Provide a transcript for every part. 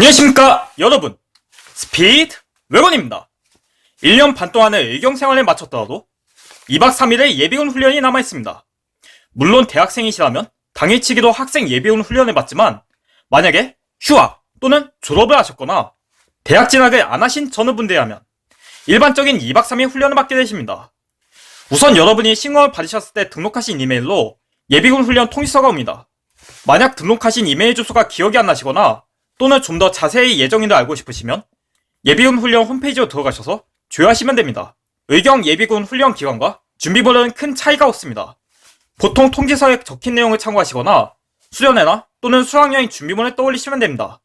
안녕하십니까 여러분. 스피드 외건입니다. 1년 반 동안의 의경 생활에 마쳤더라도 2박 3일의 예비군 훈련이 남아있습니다. 물론 대학생이시라면 당일치기로 학생 예비군 훈련을 받지만 만약에 휴학 또는 졸업을 하셨거나 대학 진학을 안 하신 전후분들이라면 일반적인 2박 3일 훈련을 받게 되십니다. 우선 여러분이 신청을 받으셨을 때 등록하신 이메일로 예비군 훈련 통지서가 옵니다. 만약 등록하신 이메일 주소가 기억이 안 나시거나 또는 좀 더 자세히 예정일을 알고 싶으시면 예비군 훈련 홈페이지로 들어가셔서 조회하시면 됩니다. 의경 예비군 훈련 기간과 준비번호는 큰 차이가 없습니다. 보통 통지서에 적힌 내용을 참고하시거나 수련회나 또는 수학여행 준비문을 떠올리시면 됩니다.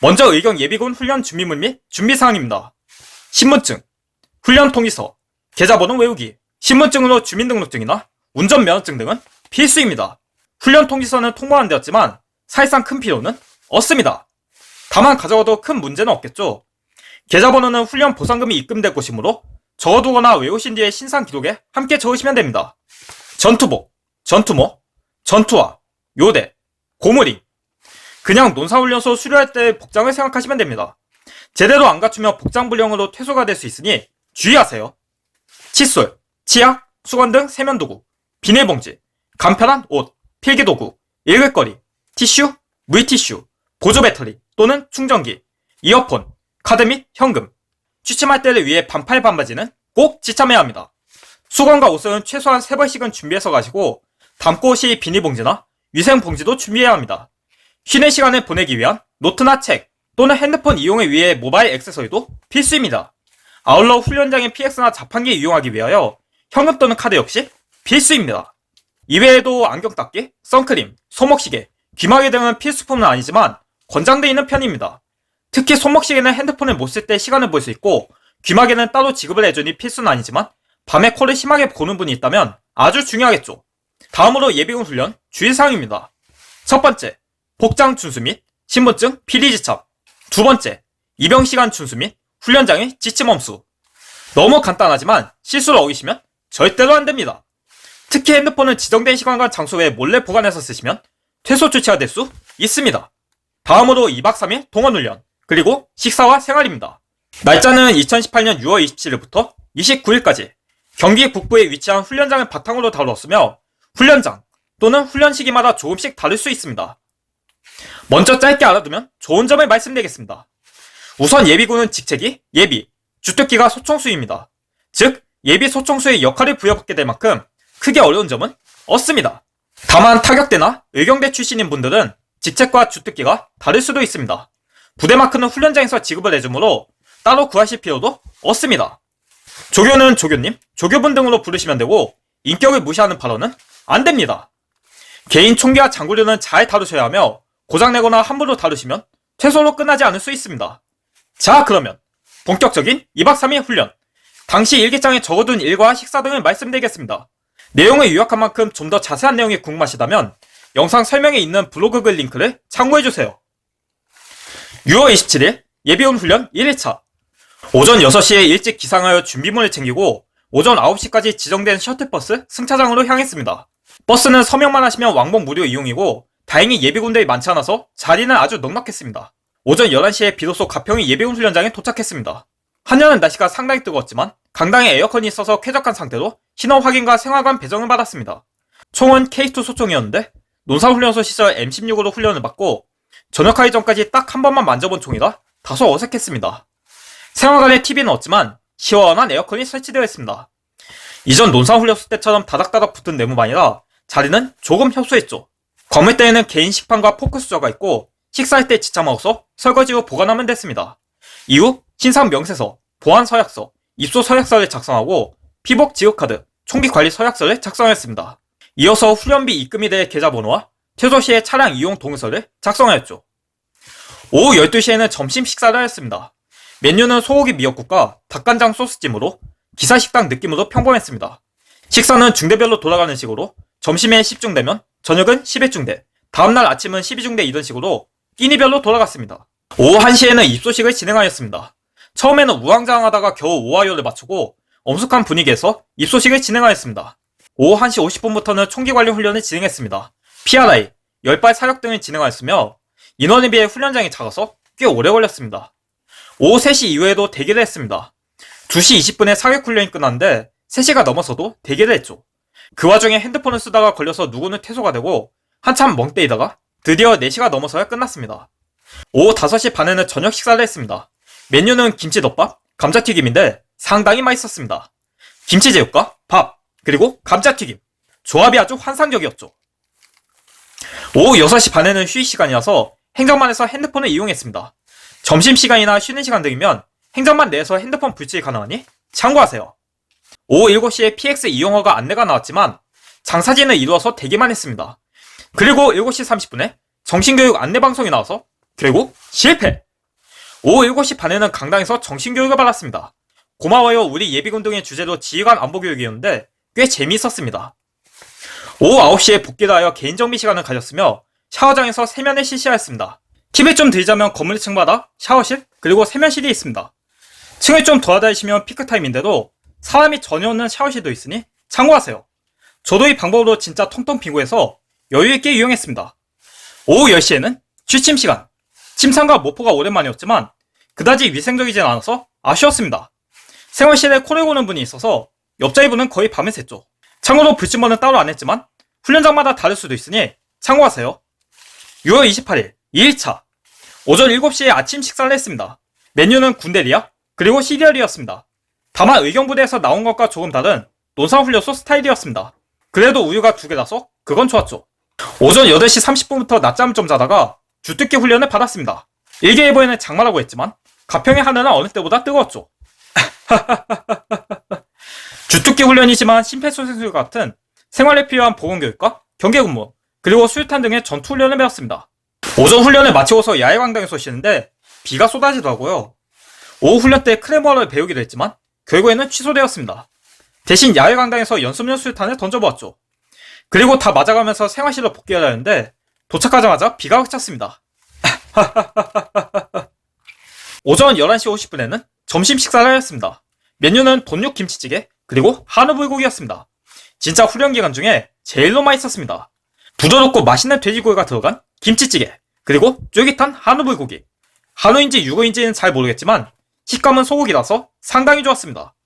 먼저 의경 예비군 훈련 준비문 및 준비사항입니다. 신분증, 훈련 통지서, 계좌번호 외우기, 신분증으로 주민등록증이나 운전면허증 등은 필수입니다. 훈련 통지서는 통보 안 되었지만 사실상 큰 필요는 없습니다. 다만 가져가도 큰 문제는 없겠죠. 계좌번호는 훈련 보상금이 입금될 곳이므로 적어두거나 외우신 뒤에 신상 기록에 함께 적으시면 됩니다. 전투복, 전투모, 전투화, 요대, 고무링. 그냥 논사훈련소 수료할 때 복장을 생각하시면 됩니다. 제대로 안 갖추면 복장 불량으로 퇴소가 될 수 있으니 주의하세요. 칫솔, 치약, 수건 등 세면도구, 비닐봉지, 간편한 옷, 필기도구, 읽을거리, 티슈, 물티슈, 보조 배터리 또는 충전기, 이어폰, 카드 및 현금, 취침할 때를 위해 반팔 반바지는 꼭 지참해야 합니다. 수건과 옷은 최소한 3번씩은 준비해서 가시고 담고 오실 비닐봉지나 위생봉지도 준비해야 합니다. 쉬는 시간을 보내기 위한 노트나 책 또는 핸드폰 이용을 위해 모바일 액세서리도 필수입니다. 아울러 훈련장의 PX나 자판기 이용하기 위하여 현금 또는 카드 역시 필수입니다. 이외에도 안경 닦기, 선크림, 손목시계, 귀마개 등은 필수품은 아니지만 권장되어 있는 편입니다. 특히 손목시계는 핸드폰을 못 쓸 때 시간을 볼 수 있고 귀마개는 따로 지급을 해주니 필수는 아니지만 밤에 코를 심하게 보는 분이 있다면 아주 중요하겠죠. 다음으로 예비군 훈련 주의사항입니다. 첫 번째, 복장 준수 및 신분증 필히 지참. 두 번째, 입영 시간 준수 및 훈련장의 지침 엄수. 너무 간단하지만 실수를 어기시면 절대로 안 됩니다. 특히 핸드폰은 지정된 시간과 장소에 몰래 보관해서 쓰시면 퇴소 조치가 될 수 있습니다. 다음으로 2박 3일 동원훈련, 그리고 식사와 생활입니다. 날짜는 2018년 6월 27일부터 29일까지 경기 북부에 위치한 훈련장을 바탕으로 다루었으며 훈련장 또는 훈련 시기마다 조금씩 다를 수 있습니다. 먼저 짧게 알아두면 좋은 점을 말씀드리겠습니다. 우선 예비군은 직책이 예비, 주특기가 소총수입니다. 즉, 예비 소총수의 역할을 부여받게 될 만큼 크게 어려운 점은 없습니다. 다만 타격대나 의경대 출신인 분들은 직책과 주특기가 다를 수도 있습니다. 부대마크는 훈련장에서 지급을 해주므로 따로 구하실 필요도 없습니다. 조교는 조교님, 조교분 등으로 부르시면 되고 인격을 무시하는 발언은 안 됩니다. 개인 총기와 장구류는 잘 다루셔야 하며 고장내거나 함부로 다루시면 퇴소로 끝나지 않을 수 있습니다. 자 그러면 본격적인 2박 3일 훈련 당시 일기장에 적어둔 일과 식사 등을 말씀드리겠습니다. 내용을 요약한 만큼 좀 더 자세한 내용이 궁금하시다면 영상 설명에 있는 블로그 글 링크를 참고해주세요. 6월 27일 예비군 훈련 1일차 오전 6시에 일찍 기상하여 준비물을 챙기고 오전 9시까지 지정된 셔틀버스 승차장으로 향했습니다. 버스는 서명만 하시면 왕복 무료 이용이고 다행히 예비군들이 많지 않아서 자리는 아주 넉넉했습니다. 오전 11시에 비로소 가평이 예비군 훈련장에 도착했습니다. 한여는 날씨가 상당히 뜨거웠지만 강당에 에어컨이 있어서 쾌적한 상태로 신원 확인과 생활관 배정을 받았습니다. 총은 K2 소총이었는데 논사훈련소 시절 M16으로 훈련을 받고 전역하기 전까지 딱 한 번만 만져본 총이라 다소 어색했습니다. 생활관에 TV는 없지만 시원한 에어컨이 설치되어 있습니다. 이전 논사훈련소 때처럼 다닥다닥 붙은 내무반이라 자리는 조금 협소했죠. 건물대에는 개인 식판과 포크 수저가 있고 식사할 때 먹어서 설거지 후 보관하면 됐습니다. 이후 신상 명세서, 보안 서약서, 입소 서약서를 작성하고 피복 지급카드, 총기 관리 서약서를 작성했습니다. 이어서 훈련비 입금이 될 계좌번호와 퇴소 시에 차량 이용 동의서를 작성하였죠. 오후 12시에는 점심 식사를 하였습니다. 메뉴는 소고기 미역국과 닭간장 소스찜으로 기사 식당 느낌으로 평범했습니다. 식사는 중대별로 돌아가는 식으로 점심에 10중대면 저녁은 10회중대, 다음날 아침은 12중대 이런 식으로 끼니별로 돌아갔습니다. 오후 1시에는 입소식을 진행하였습니다. 처음에는 우왕좌왕하다가 겨우 오하이어를 맞추고 엄숙한 분위기에서 입소식을 진행하였습니다. 오후 1시 50분부터는 총기 관련 훈련을 진행했습니다. PRI, 열발 사격 등을 진행하였으며 인원에 비해 훈련장이 작아서 꽤 오래 걸렸습니다. 오후 3시 이후에도 대기를 했습니다. 2시 20분에 사격 훈련이 끝났는데 3시가 넘어서도 대기를 했죠. 그 와중에 핸드폰을 쓰다가 걸려서 누구는 퇴소가 되고 한참 멍 때리다가 드디어 4시가 넘어서야 끝났습니다. 오후 5시 반에는 저녁 식사를 했습니다. 메뉴는 김치덮밥, 감자튀김인데 상당히 맛있었습니다. 김치제육과 밥, 그리고 감자튀김. 조합이 아주 환상적이었죠. 오후 6시 반에는 휴식 시간이라서 행정반에서 핸드폰을 이용했습니다. 점심시간이나 쉬는 시간 등이면 행정반 내에서 핸드폰 불출이 가능하니 참고하세요. 오후 7시에 PX 이용허가 안내가 나왔지만 장사진을 이루어서 대기만 했습니다. 그리고 7시 30분에 정신교육 안내 방송이 나와서 그리고 실패! 오후 7시 반에는 강당에서 정신교육을 받았습니다. 고마워요 우리 예비군동의 주제로 지휘관 안보교육이었는데 꽤 재미있었습니다. 오후 9시에 복귀를 하여 개인 정비 시간을 가졌으며 샤워장에서 세면을 실시하였습니다. 팁을 좀 드리자면 건물 층마다 샤워실 그리고 세면실이 있습니다. 층을 좀 도와다니시면 피크타임인데도 사람이 전혀 없는 샤워실도 있으니 참고하세요. 저도 이 방법으로 진짜 통통 빙고해서 여유있게 이용했습니다. 오후 10시에는 취침 시간. 침상과 모포가 오랜만이었지만 그다지 위생적이진 않아서 아쉬웠습니다. 생활실에 코를 고는 분이 있어서 옆자리 분은 거의 밤을 샜죠. 참고로 불침번은 따로 안 했지만 훈련장마다 다를 수도 있으니 참고하세요. 6월 28일 2일차 오전 7시에 아침 식사를 했습니다. 메뉴는 군대리아 그리고 시리얼이었습니다. 다만 의경부대에서 나온 것과 조금 다른 논산훈련소 스타일이었습니다. 그래도 우유가 두 개라서 그건 좋았죠. 오전 8시 30분부터 낮잠 좀 자다가 주특기 훈련을 받았습니다. 일개일보에는 장마라고 했지만 가평의 하늘은 어느 때보다 뜨거웠죠. 주특기 훈련이지만 심폐소생술 같은 생활에 필요한 보건교육과 경계근무 그리고 수류탄 등의 전투 훈련을 배웠습니다. 오전 훈련을 마치고서 야외 광장에서 쉬는데 비가 쏟아지더라고요. 오후 훈련 때 크레머를 배우기로 했지만 결국에는 취소되었습니다. 대신 야외 광장에서 연습용 수류탄을 던져보았죠. 그리고 다 맞아가면서 생활실로 복귀해야 하는데 도착하자마자 비가 흑쳤습니다. 오전 11시 50분에는 점심 식사를 하였습니다. 메뉴는 돈육 김치찌개 그리고 한우 불고기였습니다. 진짜 훈련 기간 중에 제일로 맛있었습니다. 부드럽고 맛있는 돼지고기가 들어간 김치찌개 그리고 쫄깃한 한우 불고기 한우인지 육어인지는 잘 모르겠지만 식감은 소고기라서 상당히 좋았습니다.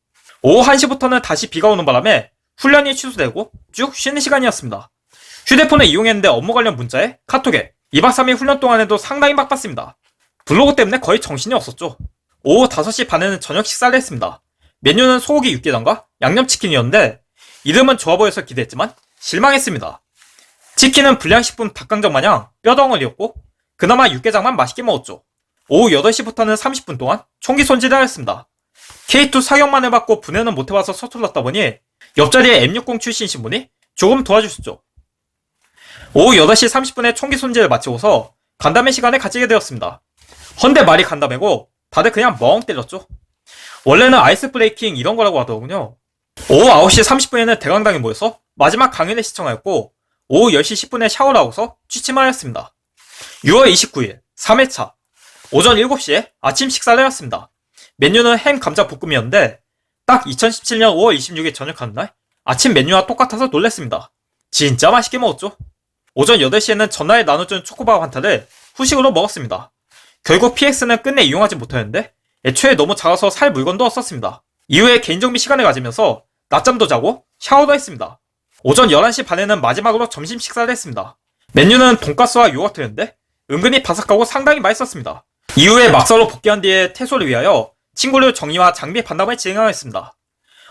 오후 1시부터는 다시 비가 오는 바람에 훈련이 취소되고 쭉 쉬는 시간이었습니다. 휴대폰을 이용했는데 업무 관련 문자에 카톡에 2박 3일 훈련 동안에도 상당히 바빴습니다. 블로그 때문에 거의 정신이 없었죠. 오후 5시 반에는 저녁 식사를 했습니다. 메뉴는 소고기 육개장과 양념치킨이었는데 이름은 좋아 보여서 기대했지만 실망했습니다. 치킨은 불량식품 닭강정 마냥 뼈덩어리였고 그나마 육개장만 맛있게 먹었죠. 오후 8시부터는 30분 동안 총기 손질을 하였습니다. K2 사격만을 받고 분해는 못해봐서 서툴렀다 보니 옆자리에 M60 출신 신분이 조금 도와주셨죠. 오후 8시 30분에 총기 손질을 마치고서 간담회 시간에 가지게 되었습니다. 헌데 말이 간담회고 다들 그냥 멍 때렸죠. 원래는 아이스 브레이킹 이런 거라고 하더군요. 오후 9시 30분에는 대강당에 모여서 마지막 강연을 시청하였고 오후 10시 10분에 샤워를 하고서 취침하였습니다. 6월 29일 3회차 오전 7시에 아침 식사를 하였습니다. 메뉴는 햄 감자 볶음이었는데 딱 2017년 5월 26일 저녁하는 날 아침 메뉴와 똑같아서 놀랬습니다. 진짜 맛있게 먹었죠? 오전 8시에는 전날에 나눠준 초코바 환타를 후식으로 먹었습니다. 결국 PX는 끝내 이용하지 못하였는데 애초에 너무 작아서 살 물건도 없었습니다. 이후에 개인정비 시간을 가지면서 낮잠도 자고 샤워도 했습니다. 오전 11시 반에는 마지막으로 점심 식사를 했습니다. 메뉴는 돈가스와 요거트였는데 은근히 바삭하고 상당히 맛있었습니다. 이후에 막사로 복귀한 뒤에 퇴소를 위하여 친구를 정의와 장비 반담을 진행하였습니다.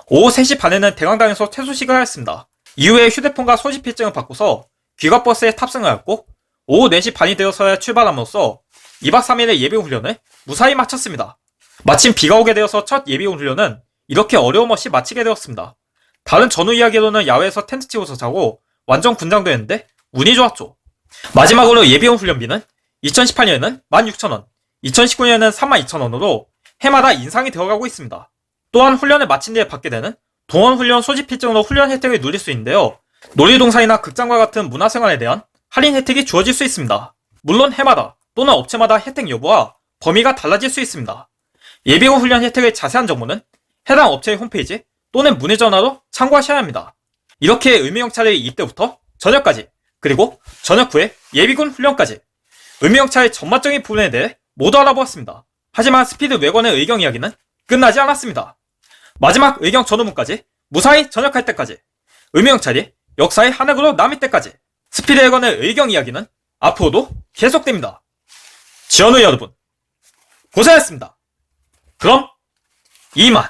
오후 3시 반에는 대강당에서 퇴소식을 하였습니다. 이후에 휴대폰과 소지필증을 바꿔서 귀가버스에 탑승하였고 오후 4시 반이 되어서야 출발함으로써 2박 3일의 예비군 훈련을 무사히 마쳤습니다. 마침 비가 오게 되어서 첫 예비군 훈련은 이렇게 어려움 없이 마치게 되었습니다. 다른 전후 이야기로는 야외에서 텐트 치고서 자고 완전 군장도 했는데 운이 좋았죠. 마지막으로 예비군 훈련비는 2018년에는 16,000원, 2019년에는 32,000원으로 해마다 인상이 되어가고 있습니다. 또한 훈련을 마친 뒤에 받게 되는 동원훈련 소집필증으로 훈련 혜택을 누릴 수 있는데요. 놀이동산이나 극장과 같은 문화생활에 대한 할인 혜택이 주어질 수 있습니다. 물론 해마다 또는 업체마다 혜택 여부와 범위가 달라질 수 있습니다. 예비군 훈련 혜택의 자세한 정보는 해당 업체의 홈페이지 또는 문의 전화로 참고하셔야 합니다. 이렇게 의무영찰이 이때부터 저녁까지 그리고 저녁 후에 예비군 훈련까지 의무영찰의 전반적인 부분에 대해 모두 알아보았습니다. 하지만 스피드 외관의 의경 이야기는 끝나지 않았습니다. 마지막 의경 전후문까지 무사히 전역할 때까지 의명찰이 역사의 한 획으로 남을 때까지 스피드 외관의 의경 이야기는 앞으로도 계속됩니다. 지원우 여러분 고생하셨습니다. 그럼 이만